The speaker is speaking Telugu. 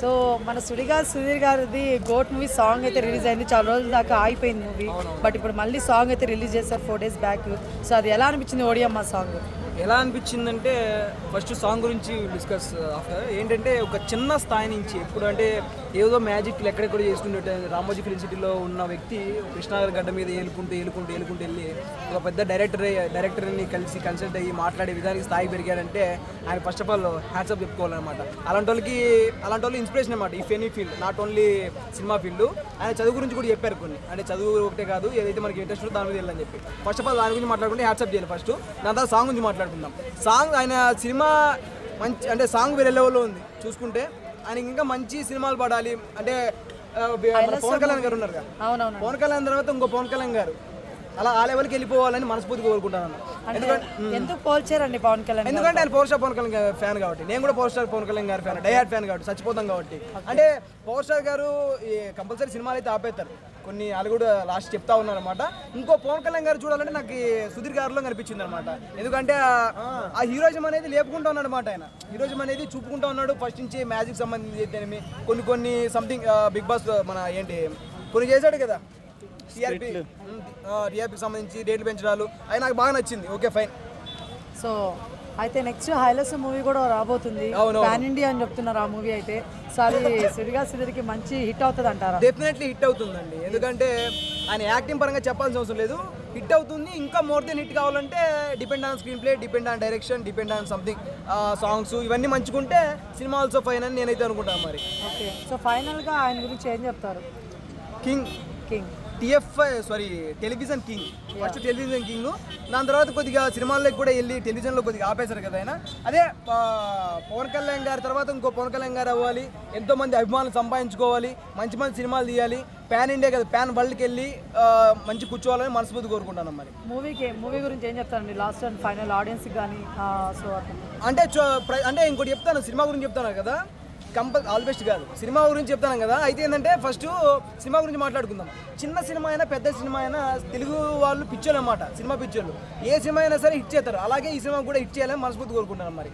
సో మన సుడిగా సుధీర్ గారిది గోట్ మూవీ సాంగ్ అయితే రిలీజ్ అయింది. చాలా రోజుల దాకా ఆగిపోయింది మూవీ బట్ ఇప్పుడు మళ్ళీ సాంగ్ అయితే రిలీజ్ చేశారు ఫోర్ డేస్ బ్యాక్ సో అది ఎలా అనిపించింది? ఓడియమ్మ సాంగ్ ఎలా అనిపించిందంటే ఫస్ట్ సాంగ్ గురించి డిస్కస్ ఆఫ్టర్ uh, ఏంటంటే ఒక చిన్న స్థాయి నుంచి ఎప్పుడు అంటే ఏదో మ్యాజిక్ ఎక్కడెక్కడ చేసుకుంటే రామోజీ ఫిలిం సిటీలో ఉన్న వ్యక్తి కృష్ణాగర్ గడ్డ మీద ఏలుకుంటూ ఏలుకుంటూ ఏలుకుంటూ వెళ్ళి ఒక పెద్ద డైరెక్టర్ డైరెక్టర్ని కలిసి కన్సల్ట్ అయ్యి మాట్లాడే విధానికి స్థాయి పెరిగాడంటే ఆయన first of all hats off చెప్పుకోవాలన్నమాట. అలాంటి వాళ్ళకి అలాంటి వాళ్ళు ఇన్స్పిరేషన్ అనమాట if any field not only cinema field ఆయన చదువు గురించి కూడా చెప్పారు కొన్ని. అంటే చదువు ఒకటే కాదు ఏదైతే మనకి ఇంట్రెస్ట్ ఉందో దాని మీద వెళ్ళని చెప్పి. ఫస్ట్ ఆఫ్ ఆల్ దాని గురించి మాట్లాడుకుంటే హ్యాట్సప్ చేయాలి ఫస్ట్ దాని తర్వాత సాంగ్ గురించి మాట్లాడుకుందాం. సాంగ్ ఆయన సినిమా మంచి అంటే సాంగ్ వేరే లెవెల్లో ఉంది చూసుకుంటే. ఆయనకి ఇంకా మంచి సినిమాలు పడాలి. అంటే పవన్ కళ్యాణ్ గారు ఉన్నారు పవన్ కళ్యాణ్ తర్వాత ఇంకో పవన్ కళ్యాణ్ గారు. అలా ఆ లెవెల్కి వెళ్ళిపోవాలని మనస్ఫూర్తిగా కోరుకుంటాను ఎందుకంటే ఎందుకు పోల్చారండి పవన్ కళ్యాణ్? ఎందుకంటే ఆయన పవర్ స్టార్ పవన్ కళ్యాణ్ గారి ఫ్యాన్ కాబట్టి. నేను కూడా పవర్ స్టార్ పవన్ కళ్యాణ్ గారి ఫ్యాన్ డైహార్డ్ ఫ్యాన్ కాబట్టి చచ్చిపోతాం కాబట్టి. అంటే పవర్ స్టార్ గారు కంపల్సరీ సినిమాలు అయితే ఆపేస్తారు. కొన్ని వాళ్ళు కూడా లాస్ట్ చెప్తా ఉన్నారు అనమాట ఇంకో పవన్ కళ్యాణ్ గారు చూడాలంటే నాకు సుధీర్ గారిలో కనిపించింది అనమాట ఎందుకంటే ఆ- ఆ హీరోయిజం అనేది లేపుకుంటా ఉన్నాడు అనమాట ఆయన. హీరోయిజం అనేది చూపుకుంటా ఉన్నాడు. ఫస్ట్ నుంచి మ్యాజిక్ సంబంధించి కొన్ని కొన్ని సంథింగ్ బిగ్ బాస్ మన ఏంటి కొన్ని చేశాడు కదా. టీఆర్పీ టీఆర్పీకి సంబంధించి రేట్లు పెంచడాలు. అవి నాకు బాగా నచ్చింది. Okay fine. సో అయితే నెక్స్ట్ హైలస్ మూవీ కూడా రాబోతుంది. పాన్ ఇండియా అని చెప్తున్నారు ఆ మూవీ అయితే. సో అది సుడిగా సుధీర్కి మంచి హిట్ అవుతుంది అంటారా డెఫినెట్లీ హిట్ అవుతుందండి. ఎందుకంటే ఆయన యాక్టింగ్ పరంగా చెప్పాల్సిన అవసరం లేదు. హిట్ అవుతుంది ఇంకా మోర్ దెన్ హిట్ కావాలంటే depend on screenplay depend on direction depend on something songs ఇవన్నీ మంచుకుంటే సినిమా ఆల్సో ఫైన్ అని నేనైతే అనుకుంటాను మరి. ఓకే సో ఫైనల్గా ఆయన గురించి ఏం చెప్తారు? King king TFI sorry television king. First television king. దాని తర్వాత కొద్దిగా సినిమాల్లోకి కూడా వెళ్ళి టెలివిజన్లో కొద్దిగా ఆపేశారు కదా ఆయన. అదే పవన్ కళ్యాణ్ గారి తర్వాత ఇంకో పవన్ కళ్యాణ్ గారు అవ్వాలి. ఎంతో మంది అభిమానులు సంపాదించుకోవాలి. మంచి మంచి సినిమాలు తీయాలి. ప్యాన్ ఇండియా కదా ప్యాన్ వరల్డ్కి వెళ్ళి మంచి కూర్చోవాలని మనస్ఫూర్తి కోరుకుంటాను మరి. మూవీకి మూవీ గురించి ఏం చెప్తారండి లాస్ట్ అండ్ ఫైనల్ ఆడియన్స్కి కానీ సో అంటే అంటే ఇంకోటి చెప్తాను సినిమా గురించి చెప్తాను కదా. కంపల్ ఆల్ బెస్ట్ కాదు. సినిమా గురించి చెప్తాను కదా. అయితే ఏంటంటే ఫస్ట్ సినిమా గురించి మాట్లాడుకుందాం. చిన్న సినిమా అయినా పెద్ద సినిమా అయినా తెలుగు వాళ్ళు పిచ్చోళ్ళు అన్నమాట సినిమా పిచ్చోళ్ళు. ఏ సినిమా అయినా సరే హిట్ చేస్తారు. అలాగే ఈ సినిమా కూడా హిట్ చేయాలని మనస్ఫూర్తి కోరుకుంటున్నాను మరి.